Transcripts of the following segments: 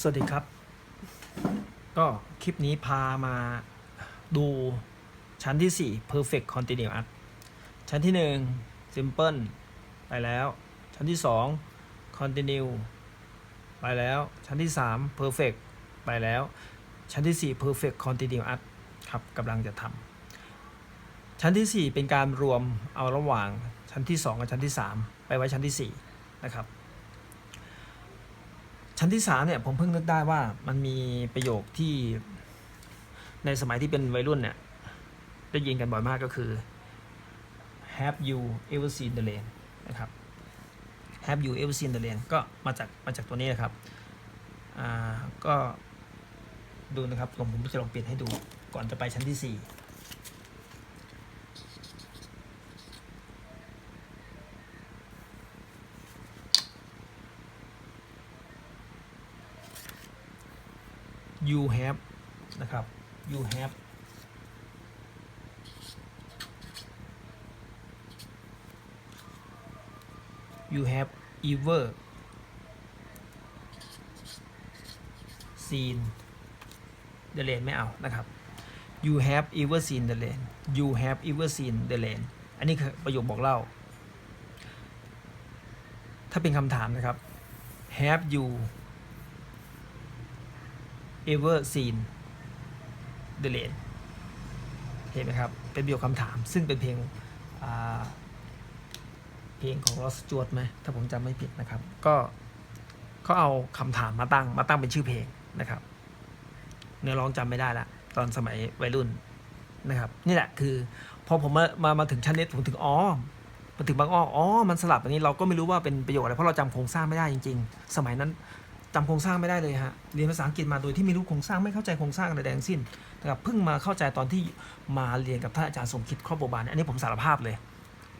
สวัสดีครับ ก็คลิปนี้พามาดูชั้นที่ 4 perfect continuous ชั้นที่ 1 simple ไปแล้ว ชั้นที่ 2 continue ไปแล้ว ชั้นที่ 3 perfect ไปแล้ว ชั้นที่ 4 perfect continuous ครับกำลังจะทำชั้นที่ 4 เป็นการรวมเอาระหว่างชั้นที่ 2 กับชั้นที่ 3 ไปไว้ชั้นที่ 4 นะครับ ชั้นที่สามเนี่ยผมเพิ่งนึกได้ว่ามันมีประโยคที่ในสมัยที่เป็นวัยรุ่นเนี่ยได้ยินกันบ่อยมากก็คือ have you ever seen the rain นะครับ have you ever seen the rain ก็มาจากมาจากตัวนี้นะครับ อ่า ก็ดูนะครับผมผมจะลองเปลี่ยนให้ดูก่อนจะไปชั้นที่สี่ you have นะครับ you have you have ever seen the rain ไม่เอานะครับ you have ever seen the rain you have ever seen the rain อันนี้คือประโยคบอกเล่า ถ้าเป็นคำถามนะครับ have you ever seen the rain เห็นไหมครับ เป็นประโยคคำถาม ซึ่งเป็นเพลงเพลงของรอสจวดไหมถ้าผมจำไม่ผิดนะครับ ก็เขาเอาคำถามมาตั้งมาตั้งเป็นชื่อเพลงนะครับ เนื้อร้องจำไม่ได้ละตอนสมัยวัยรุ่นนะครับ นี่แหละคือพอผมมามามาถึงชั้นนี้ผมถึงอ๋อมาถึงบางอ้ออ๋อมันสลับอย่างนี้เราก็ไม่รู้ว่าเป็นประโยชน์อะไรเพราะเราจำโครงสร้างไม่ได้จริง ๆ สมัยนั้น จำโครงสร้างไม่ได้เลยฮะ เรียนภาษาอังกฤษมาโดยที่ไม่รู้โครงสร้างไม่เข้าใจโครงสร้างอะไรใดทั้งสิ้นนะครับ เพิ่งมาเข้าใจตอนที่มาเรียนกับท่านอาจารย์สมคิดครอบโบบาลอันนี้ผมสารภาพเลย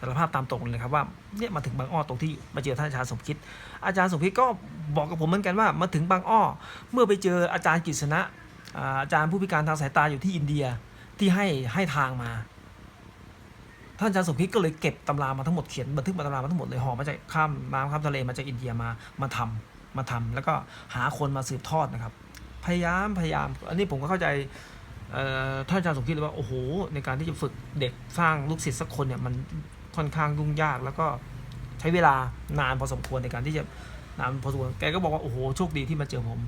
สารภาพตามตรงเลยครับว่าเนี่ยมาถึงบางอ้อตรงที่มาเจอท่านอาจารย์สมคิด อาจารย์สมคิดก็บอกกับผมเหมือนกันว่ามาถึงบางอ้อ เมื่อไปเจออาจารย์กฤษณะอาอาจารย์ผู้พิการทางสายตาอยู่ที่อินเดียที่ให้ให้ทางมา ท่านอาจารย์สมคิดก็เลยเก็บตำรามาทั้งหมดเขียนบันทึกมาตำรามาทั้งหมดเลยห่อมาจากข้ามน้ำข้ามทะเลมาจากอินเดียมามาทำ มาทำแล้วก็หาคนมาสืบทอดนะครับ พยายามพยายาม อันนี้ผมก็เข้าใจท่านอาจารย์สมคิดเลยว่าโอ้โหในการที่จะฝึกเด็กสร้างลูกศิษย์สักคนเนี่ยมันค่อนข้างยุ่งยาก แล้วก็ใช้เวลานานพอสมควรในการที่จะนานพอสมควรแกก็บอกว่าโอ้โหโชคดีที่มาเจอผม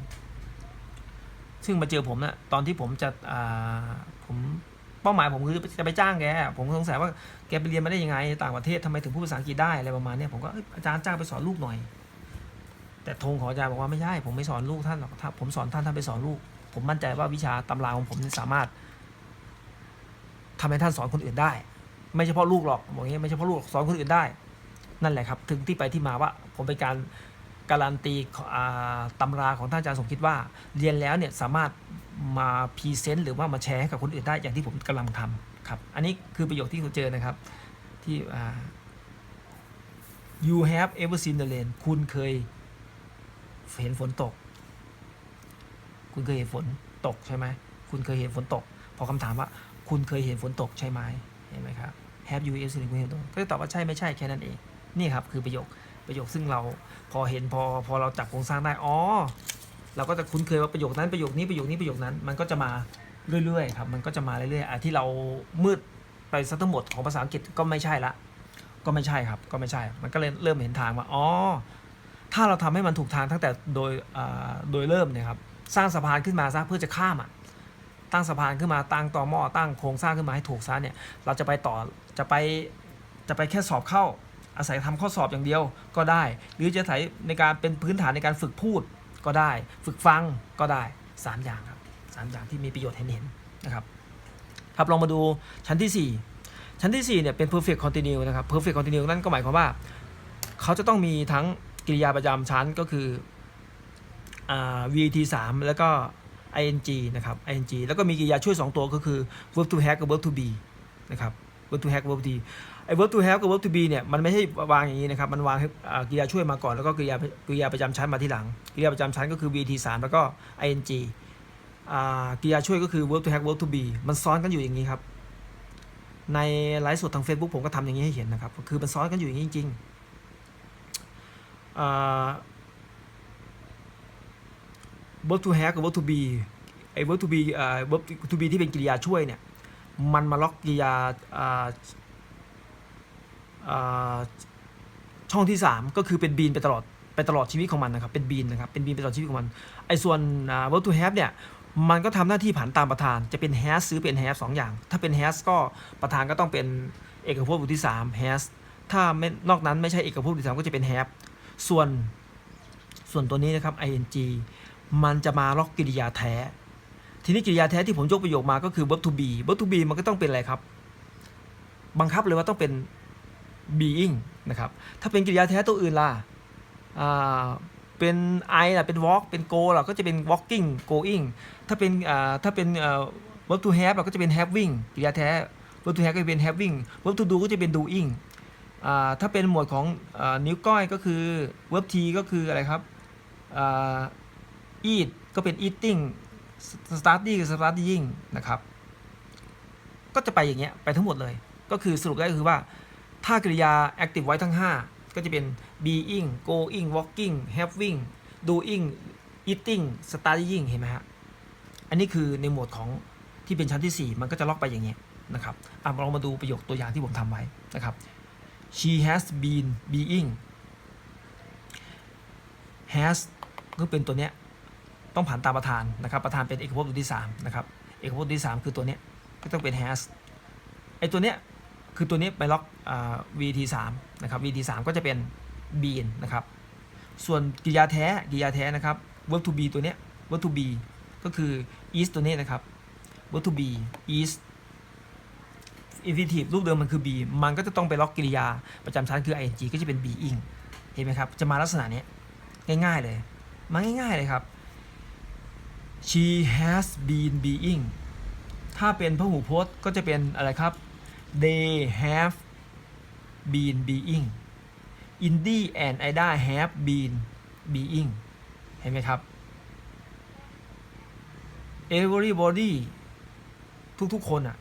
ซึ่งมาเจอผมเนะ่ะตอนที่ผมจะอ่าผมเป้าหมายผมคือจะไปจ้างแก ผมสงสัยว่าแกไปเรียนมาได้ยังไง ต่างประเทศทำไมถึงพูดภาษาอังกฤษได้อะไรประมาณนี้ผมก็อาจารย์จ้างไปสอนลูกหน่อย แต่ธงของอาจารย์บอกว่าไม่ใช่ผมไม่สอนลูกท่านหรอกถ้าผมสอนท่านท่านไปสอนลูก ผมมั่นใจว่าวิชาตำราของผมสามารถทำให้ท่านสอนคนอื่นได้ ไม่เฉพาะลูกหรอกบอกงี้ไม่เฉพาะลูกสอนคนอื่นได้ นั่นแหละครับ ถึงที่ไปที่มาว่า ผมเป็นการการันตีอ่าตำราของท่านอาจารย์สมคิดว่า เรียนแล้วเนี่ยสามารถมาพรีเซนต์หรือว่ามาแชร์ให้กับคนอื่นได้อย่างที่ผมกำลังทำครับ อันนี้คือประโยคที่คุณเจอนะครับ ที่ you have ever seen the rain คุณเคย เห็นฝนตก คุณเคยเห็นฝนตกใช่ไหมคุณเคยเห็นฝนตก พอคำถามว่า คุณเคยเห็นฝนตกใช่ไหมเห็นไหมครับ Have you ever seen the rain ก็จะตอบว่าใช่ไม่ใช่แค่นั้นเองนี่ครับคือประโยคประโยคซึ่งเราพอเห็นพอพอเราจับโครงสร้างได้อ๋อเราก็จะคุ้นเคยว่าประโยคนั้นประโยคนี้ประโยคนี้ประโยคนั้น มันก็จะมาเรื่อยๆครับมันก็จะมาเรื่อยๆอะที่เรามืดไปซะทั้งหมดของภาษาอังกฤษก็ไม่ใช่ละก็ไม่ใช่ครับก็ไม่ใช่ มันก็เลยเริ่มเห็นทางว่าอ๋อ ถ้าเราทำให้มันถูกทางตั้งแต่โดยโดยเริ่มเนี่ยครับสร้างสะพานขึ้นมาซะเพื่อจะข้ามอะตั้งสะพานขึ้นมาตั้งต่อหม้อตั้งโครงสร้างขึ้นมาให้ถูกซะเนี่ยเราจะไปต่อจะไปจะไปแค่สอบเข้า อาศัยทำข้อสอบอย่างเดียวก็ได้ หรือจะใช้ในการเป็นพื้นฐานในการฝึกพูดก็ได้ ฝึกฟังก็ได้สามอย่างครับสามอย่างที่มีประโยชน์เห็นเห็นๆนะครับครับลองมาดูชั้นที่ 4 ชั้นที่4เนี่ยเป็น perfect continue นะครับ perfect continue นั่นก็หมายความว่า เขาจะต้องมีทั้ง กริยาประจำชั้นก็คืออ VT 3แล้วก็ ing นะครับ ing แล้วก็มีกริยาช่วย 2 ตัวก็คือ verb to have กับ verb to be นะครับ verb to have กับ verb to be ไอ้ verb to have กับ verb to be เนี่ยมันไม่ใช่วางอย่างนี้นะครับ มันวางให้อ่ากริยาช่วยมาก่อนแล้วก็กริยากริยาประจำชั้นมาที่หลังกริยาประจำชั้นก็คือ VT 3แล้วก็ ing อ่ากริยาช่วยก็คือ verb to have verb to be มันซ้อนกันอยู่อย่างนี้ครับ ในไลฟ์สดทาง Facebook ผมก็ทำอย่างนี้ให้เห็นนะครับ คือมันซ้อนกันอยู่อย่างนี้จริงๆ verb to have กับ verb to be ไอ้ verb to be อ่า verb to be ที่เป็นกริยาช่วยเนี่ยมันมาล็อกกริยาอ่าช่องที่ 3 ก็คือเป็น been ไปตลอดไปตลอดชีวิตของมันนะครับเป็น been นะครับเป็น been ไปตลอดชีวิตของมันไอ้ส่วน verb to have เนี่ยมันก็ทำหน้าที่ผันตามประธานจะเป็น has ซื้อเป็น have สองอย่าง ถ้าเป็น has ก็ประธานก็ต้องเป็นเอกภพบุตรที่3 has ถ้าไม่นอกนั้นไม่ใช่เอกภพบุตรที่3ก็จะเป็น have ส่วนส่วนตัวนี้นะครับ ing มันจะมาล็อกกริยาแท้ ทีนี้กริยาแท้ที่ผมยกประโยคมาก็คือ verb to be verb to be มันก็ต้องเป็นอะไรครับ บังคับเลยว่าต้องเป็น being นะครับ ถ้าเป็นกริยาแท้ตัวอื่นล่ะอ่าเป็น I ล่ะ เป็น walk เป็น go ล่ะ ก็จะเป็น walking going ถ้าเป็นอ่าถ้าเป็นอ่า verb to have เราก็จะเป็น having กริยาแท้ verb to have ก็จะเป็น having verb to do ก็จะเป็น doing ถ้าเป็นหมวดของอนิ้วก้อยก็คือ verb t ก็คืออะไรครับอ่า eat ก็เป็น eating study กับ studying นะครับ ก็จะไปอย่างเงี้ย ไปทั้งหมดเลย ก็คือสรุปได้ก็คือว่า ถ้ากริยา active ไว้ทั้ง 5 ก็จะเป็น being going walking having doing eating studying เห็นไหมฮะ อันนี้คือในหมวดของที่เป็นชั้นที่ 4 มันก็จะล็อกไปอย่างเงี้ยนะครับอะลองมาดูประโยคตัวอย่างที่ผมทำไว้นะครับ she has been being has ก็เป็นตัวเนี้ยต้องผ่านตามประธานนะครับประธานเป็นเอกภพตัวที่3นะครับเอกภพตัวที่ 3 คือตัวเนี้ยก็ต้องเป็น has ไอตัวเนี้ยคือตัวเนี้ยไปล็อกอ vt 3นะครับ vt 3ก็จะเป็น been นะครับส่วนกริยาแท้กริยาแท้นะครับ verb to be ตัวเนี้ย verb to be ก็คือ is ตัวนี้นะครับ verb to be is infinitive รูปเดิมมันคือ b มันก็จะต้องไปล็อกกริยาประจำชั้นคือ ing ก็จะเป็น being เห็นไหมครับ จะมาลักษณะนี้ง่ายๆเลย มาง่ายๆเลยครับ she has been being ถ้าเป็นพหูพจน์ก็จะเป็นอะไรครับ they have been being Indy and Ida have been being เห็นไหมครับ everybody ทุกๆคนอะ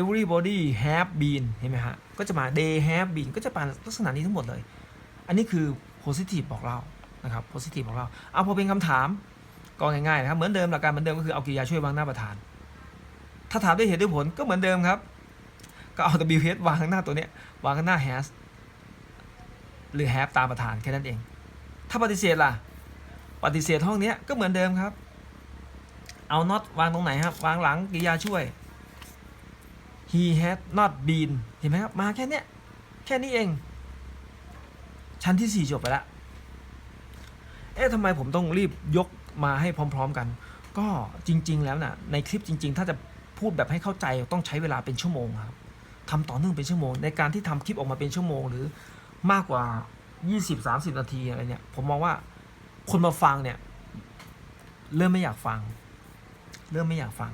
everybody have been เห็นไหมฮะ ก็จะมา they have been ก็จะเป็นลักษณะนี้ทั้งหมดเลย อันนี้คือ positive บอกเล่านะครับ positive บอกเล่า เอาพอเป็นคำถามก็ง่ายๆนะครับ เหมือนเดิมหลักการเหมือนเดิมก็คือเอากริยาช่วยวางหน้าประธาน ถ้าถามด้วยเหตุด้วยผลก็เหมือนเดิมครับ ก็เอา WH วางข้างหน้าตัวเนี้ย วางข้างหน้า has หรือ have ตามประธานแค่นั้นเอง ถ้าปฏิเสธล่ะ ปฏิเสธห้องเนี้ยก็เหมือนเดิมครับ เอา not วางตรงไหนครับ วางหลังกริยาช่วย he had not been เห็นไหมครับ มาแค่เนี้ย แค่นี้เอง ชั้นที่ 4 จบไปแล้วเอ๊ะทำไมผมต้องรีบยกมาให้พร้อม ๆกัน ก็จริง ๆ แล้วนะ่ะ ในคลิปจริง ๆ ถ้าจะพูดแบบให้เข้าใจต้องใช้เวลาเป็นชั่วโมงครับทำต่อเนื่องเป็นชั่วโมง ในการที่ทำคลิปออกมาเป็นชั่วโมง หรือมากกว่า 20-30 นาทีอะไรเนี่ยผมมองว่าคนมาฟังเนี่ย เริ่มไม่อยากฟัง เริ่มไม่อยากฟัง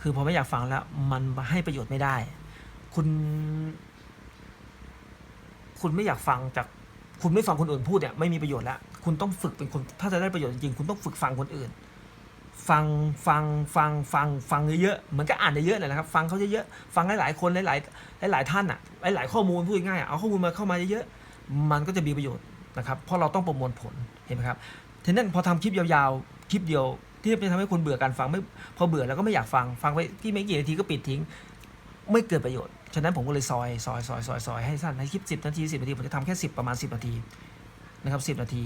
คือพอไม่อยากฟังแล้ว มันให้ประโยชน์ไม่ได้ คุณ คุณไม่อยากฟังจาก คุณไม่ฟังคนอื่นพูดเนี่ยไม่มีประโยชน์แล้วคุณต้องฝึกเป็นคน ถ้าจะได้ประโยชน์จริงๆคุณต้องฝึกฟังคนอื่น ฟังฟังฟังฟังฟังเยอะๆเหมือนก็อ่านเยอะๆเลยนะครับ ฟังเขาเยอะๆฟังหลายๆคนหลายๆหลายๆท่านอะหลายๆข้อมูลพูดง่ายๆอะเอาข้อมูลมาเข้ามาเยอะๆมันก็จะมีประโยชน์นะครับเพราะเราต้องประมวลผลเห็นไหมครับทีนั้นพอทำคลิปยาวๆคลิปเดียว ที่จะทำให้คนเบื่อการฟังไม่พอเบื่อแล้วก็ไม่อยากฟังฟังไปที่ไม่กี่นาทีก็ปิดทิ้ง ไม่เกิดประโยชน์ฉะนั้นผมก็เลยซอยซอยซอยซอยซอยให้สั้นให้คลิป10นาที10นาทีผมจะทำแค่10ประมาณ10นาทีนะครับ10นาที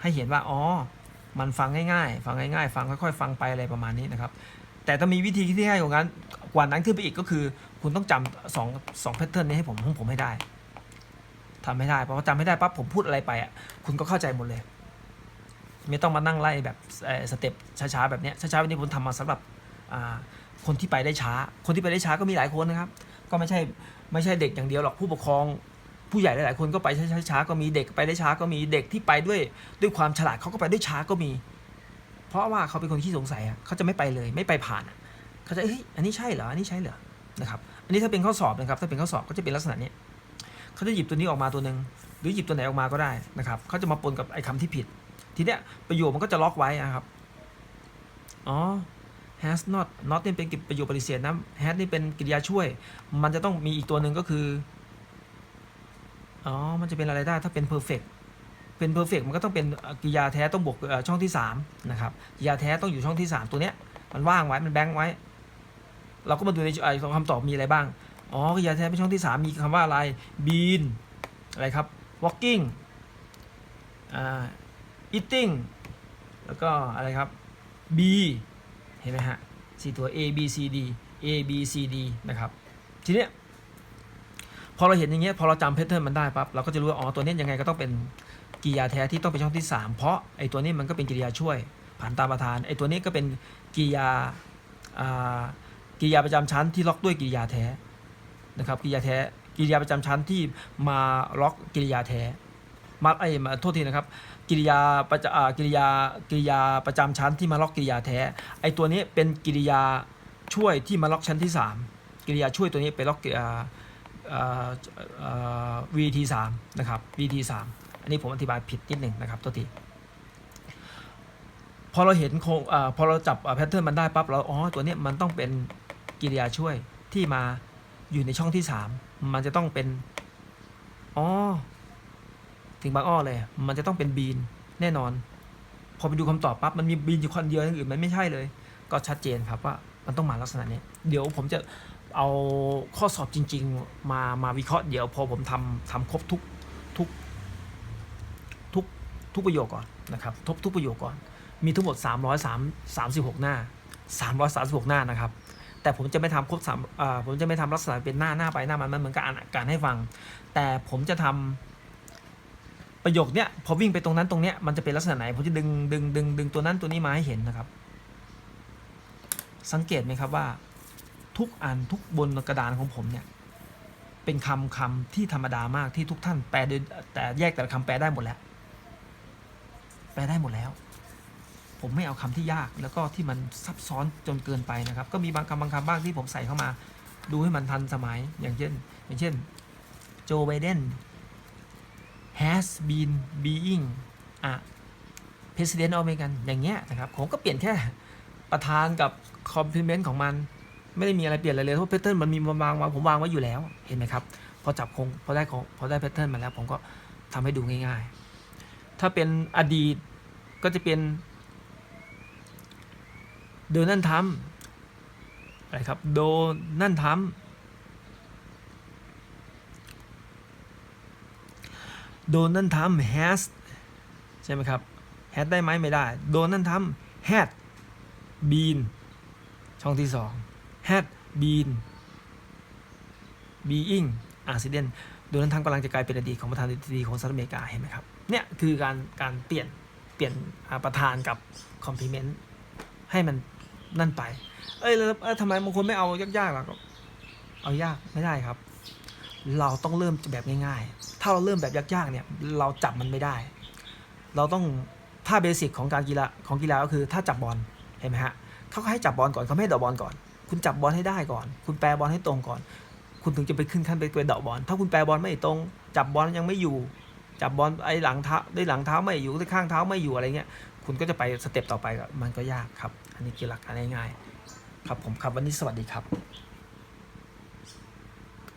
ให้เห็นว่าอ๋อมันฟังง่ายๆ ฟังง่ายๆ ฟังค่อยๆ ฟังไปอะไรประมาณนี้นะครับ แต่ถ้ามีวิธีที่ง่ายกว่านั้นกว่านั้นขึ้นไปอีกก็คือ คุณต้องจำสองสองแพทเทิร์นนี้ให้ผมของผมให้ได้ทำไม่ได้เพราะว่าจำไม่ได้ปั๊บผมพูดอะไรไปอะคุณก็เข้าใจหมดเลย ไม่ต้องมานั่งไล่แบบสเต็ปช้าๆแบบนี้ช้าๆแบบนี้ผมทำมาสำหรับคนที่ไปได้ช้า คนที่ไปได้ช้าก็มีหลายคนนะครับ ก็ไม่ใช่ไม่ใช่เด็กอย่างเดียวหรอกผู้ปกครอง ผู้ใหญ่หลายๆคนก็ไปช้าๆก็มีเด็กไปได้ช้าก็มีเด็กที่ไปด้วยด้วยความฉลาดเขาก็ไปด้วยช้าก็มี เพราะว่าเขาเป็นคนที่สงสัยเขาจะไม่ไปเลยไม่ไปผ่านเขาจะเฮ้ยอันนี้ใช่เหรออันนี้ใช่เหรอนะครับอันนี้ถ้าเป็นข้อสอบนะครับถ้าเป็นข้อสอบก็จะเป็นลักษณะนี้เขาจะหยิบตัวนี้ออกมาตัวหนึ่งหรือหยิบตัวไหนออกมาก็ได้นะครับเขาจะมาปนกับไอ้คำที่ผิด ทีเนี้ยประโยคมันก็จะล็อกไว้นะครับ อ๋อ has not not นี่เป็นประโยคปฏิเสธนะ has นี่เป็นกริยาช่วย มันจะต้องมีอีกตัวหนึ่งก็คือ อ๋อ มันจะเป็นอะไรได้ถ้าเป็น perfect เป็นเพอร์เฟกมันก็ต้องเป็นกริยาแท้ต้องบวกช่องที่สามนะครับกริยาแท้ต้องอยู่ช่องที่สามตัวเนี้ยมันว่างไว้มันแบงค์ไว้ เราก็มาดูในคำตอบมีอะไรบ้าง อ๋อกริยาแท้เป็นช่องที่สามมีคำว่าอะไร bean อะไรครับ walking อ่า eating แล้วก็อะไรครับ B เห็นไหมฮะสี่ตัว A B C D A B C D นะครับ ทีเนี้ยพอเราเห็นอย่างเงี้ยพอเราจำแพทเทิร์นมันได้ปั๊บเราก็จะรู้ว่าอ๋อตัวนี้ยังไงก็ต้องเป็นกริยาแท้ที่ต้องเป็นช่องที่ 3 เพราะไอ้ตัวนี้มันก็เป็นกริยาช่วยผ่านตามประธานไอ้ตัวนี้ก็เป็นกริยากริยาประจำชั้นที่ล็อกด้วยกริยาแท้นะครับกริยาแท้กริยาประจำชั้นที่มาล็อกกริยาแท้ มาไอ้มาโทษทีนะครับกิริยาประจากิริยากิริยาประจำชั้นที่มาล็อกกิริยาแท้ไอ้ตัวนี้เป็นกิริยาช่วยที่มาล็อกชั้นที่ 3 กิริยาช่วยตัวนี้ไปล็อกกิริยาอ่าอ่า VT 3นะครับ VT 3อันนี้ผมอธิบายผิดนิดหนึ่งนะครับตัวทีพอเราเห็นโครงอพอเราจับแพทเทิร์นมันได้ปั๊บเราอ๋อตัวนี้มันต้องเป็นกิริยาช่วยที่มาอยู่ในช่องที่ 3 มันจะต้องเป็นอ๋อ ถึงบางอ้อเลย มันจะต้องเป็นบีนแน่นอน พอไปดูคำตอบปั๊บมันมีบีนอยู่คนเดียวอย่างอื่นมันไม่ใช่เลย ก็ชัดเจนครับว่ามันต้องมาลักษณะนี้เดี๋ยวผมจะเอาข้อสอบจริง ๆ มามาวิเคราะห์เดี๋ยวพอผมทำทำครบทุกทุกทุกทุกประโยคก่อนนะครับทบทุกประโยคก่อน มีทั้งหมด 303 36 หน้า 336 หน้านะครับ แต่ผมจะไม่ทำครบสามผมจะไม่ทำลักษณะเป็นหน้าหน้าไปหน้ามันมันเหมือนกับอ่านการให้ฟัง แต่ผมจะทำ ประโยคเนี้ยพอวิ่งไปตรงนั้นตรงเนี้ยมันจะเป็นลักษณะไหนผมจะดึงดึงดึงดึงตัวนั้นตัวนี้มาให้เห็นนะครับ สังเกตไหมครับว่า ทุกอันทุกบนกระดานของผมเนี่ยเป็นคำคำที่ธรรมดามากที่ทุกท่านแปลโดยแต่แยกแต่ละคำแปลได้หมดแล้ว แปลได้หมดแล้ว ผมไม่เอาคำที่ยากแล้วก็ที่มันซับซ้อนจนเกินไปนะครับ ก็มีบางคำบางคำบ้างที่ผมใส่เข้ามา ดูให้มันทันสมัยอย่างเช่น อย่างเช่น โจไบเดน has been being a president of American อย่างเงี้ยนะครับ ผมก็เปลี่ยนแค่ประธานกับ complement ของมัน ไม่ได้มีอะไรเปลี่ยนอะไรเลยเพราะ pattern มันมีวางวางผมวางไว้อยู่แล้วเห็นไหมครับ พอจับคงพอได้ของพอได้ pattern มาแล้วผมก็ทำให้ดูง่ายๆ ถ้าเป็นอดีตก็จะเป็นโดนัลด์ทรัมอะไรครับ โดนัลด์ทรัมป์ โดนัลด์ทรัมป์ has ใช่ไหมครับ has ได้ไหมไม่ได้ โดนัลด์ทรัมป์ had been ช่องที่สอง had been being accident โดนัลด์ทรัมป์กำลังจะกลายเป็นอดีตของประธานาธิบดีของสหรัฐอเมริกาเห็นไหมครับ เนี่ยคือการการเปลี่ยนเปลี่ยนประธานกับ compliment ให้มันนั่นไป เอ้ยแล้วทำไมบางคนไม่เอายากๆล่ะก็เอายากไม่ได้ครับ เราต้องเริ่มแบบง่ายๆ ถ้าเราเริ่มแบบยากๆเนี่ยเราจับมันไม่ได้ เราต้องถ้าเบสิกของการกีฬาของกีฬาก็คือถ้าจับบอลเห็นไหมฮะเขาก็ให้จับบอลก่อนเขาไม่ให้เดาะบอลก่อน คุณจับบอลให้ได้ก่อน คุณแปรบอลให้ตรงก่อน คุณถึงจะไปขึ้นขั้นไปเป็นเดาะบอล ถ้าคุณแปรบอลไม่ตรง จับบอลยังไม่อยู่ จับบอลไอ้หลังเท้าได้หลังเท้าไม่อยู่ได้ข้างเท้าไม่อยู่อะไรเงี้ย คุณก็จะไปสเต็ปต่อไปก็มันก็ยากครับ อันนี้คือหลักการง่ายๆครับผมครับวันนี้สวัสดีครับ